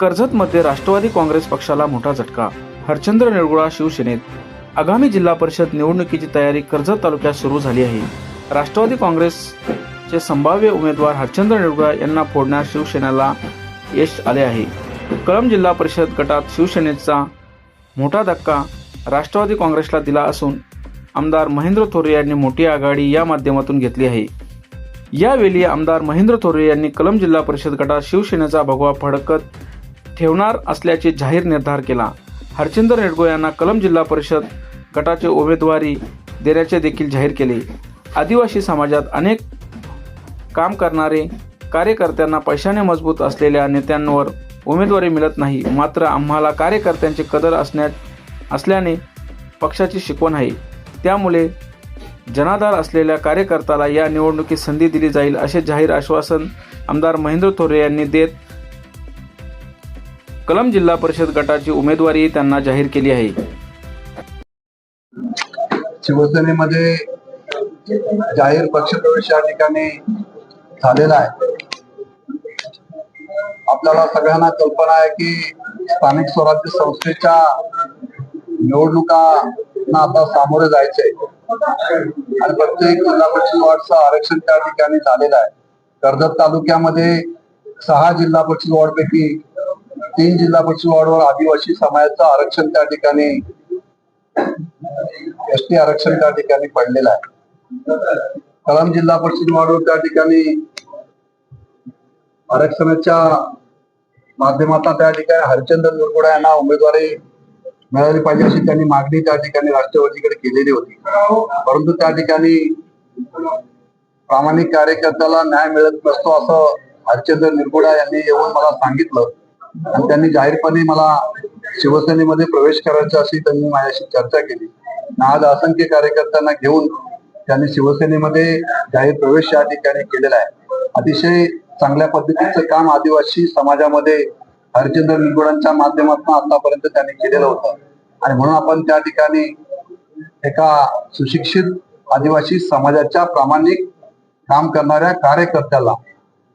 कर्जतमध्ये राष्ट्रवादी काँग्रेस पक्षाला मोठा झटका. हरचंद्र निळगुळा शिवसेनेत. आगामी जिल्हा परिषद निवडणुकीची तयारी कर्जत तालुक्यात सुरू झाली आहे. राष्ट्रवादी काँग्रेसचे संभाव्य उमेदवार हरचंद्र निळगुळा यांना फोडण्यास शिवसेनेला यश आले आहे. कळंब जिल्हा परिषद गटात शिवसेनेचा मोठा धक्का राष्ट्रवादी काँग्रेसला दिला असून आमदार महेंद्र थोरे यांनी मोठी आघाडी या माध्यमातून घेतली आहे. यावेळी आमदार महेंद्र थोरे यांनी कलम जिल्हा परिषद गटात शिवसेनेचा भगवा फडकत ठेवणार असल्याचे जाहीर निर्धार केला. हरचिंदर हेडगो यांना कलम जिल्हा परिषद गटाचे उमेदवारी देण्याचे देखील जाहीर केले. आदिवासी समाजात अनेक काम करणारे कार्यकर्त्यांना पैशाने मजबूत असलेल्या नेत्यांवर उमेदवारी मिळत नाही. मात्र आम्हाला कार्यकर्त्यांची कदर असण्यात असल्याने पक्षाची शिकवण आहे. त्यामुळे जनाधार असलेल्या कार्यकर्त्याला या निवडणुकीत संधी दिली जाईल असे जाहीर आश्वासन आमदार महेंद्र थोरे यांनी देत कलम जिल्हा परिषद गटाची उमेदवारी त्यांना जाहीर केली आहे. शिवसेनेमध्ये जाहीर पक्षप्रवेश या ठिकाणी झालेला आहे. आपल्याला सगळ्यांना कल्पना आहे की स्थानिक स्वराज्य संस्थेच्या निवडणुकांना आता सामोरे जायचे आणि प्रत्येक जिल्हा परिषद वॉर्डचं आरक्षण त्या ठिकाणी झालेलं आहे. कर्जत तालुक्यामध्ये सहा जिल्हा परिषद वॉर्डपैकी तीन जिल्हा परिषद वॉर्डवर आदिवासी समाजाचं आरक्षण त्या ठिकाणी एस टी आरक्षण त्या ठिकाणी पडलेलं आहे. कळंब जिल्हा परिषद वॉर्डवर त्या ठिकाणी आरक्षणाच्या माध्यमातून त्या ठिकाणी हरिचंद्र निरगुडा यांना उमेदवारी मिळाली पाहिजे अशी त्यांनी मागणी त्या ठिकाणी राष्ट्रवादीकडे केलेली होती. परंतु त्या ठिकाणी प्रामाणिक कार्यकर्त्याला न्याय मिळत नसतो असं हरिचंद्र निरगुडा यांनी येऊन मला सांगितलं. आणि त्यांनी जाहीरपणे मला शिवसेनेमध्ये प्रवेश करायचा अशी त्यांनी माझ्याशी चर्चा केली. आज असंख्य कार्यकर्त्यांना घेऊन त्यांनी शिवसेनेमध्ये जाहीर प्रवेश या ठिकाणी केलेला आहे. अतिशय चांगल्या पद्धतीचं काम आदिवासी समाजामध्ये हरिचंद्र निगुडांच्या माध्यमातून आतापर्यंत त्यांनी केलेलं होतं. आणि म्हणून आपण त्या ठिकाणी एका सुशिक्षित आदिवासी समाजाच्या प्रामाणिक काम करणाऱ्या कार्यकर्त्याला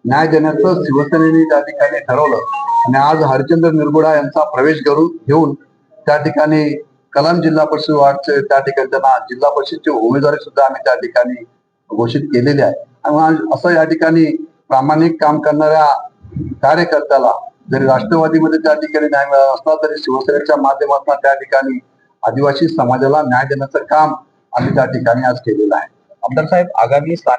न्याय देण्याचं शिवसेनेने त्या ठिकाणी ठरवलं आणि आज हरिचंद्र निरगुडा यांचा प्रवेश करून घेऊन त्या ठिकाणी कलाम जिल्हा परिषद वार्डचे त्या ठिकाणी त्यांना जिल्हा परिषदची उमेदवारी सुद्धा आम्ही त्या ठिकाणी घोषित केलेली आहे. आणि असं या ठिकाणी प्रामाणिक काम करणाऱ्या कार्यकर्त्याला जरी राष्ट्रवादीमध्ये त्या ठिकाणी न्याय मिळाला असला तरी शिवसेनेच्या माध्यमातून त्या ठिकाणी आदिवासी समाजाला न्याय देण्याचं काम आम्ही त्या ठिकाणी आज केलेलं आहे. आमदार साहेब आगामी स्थानिक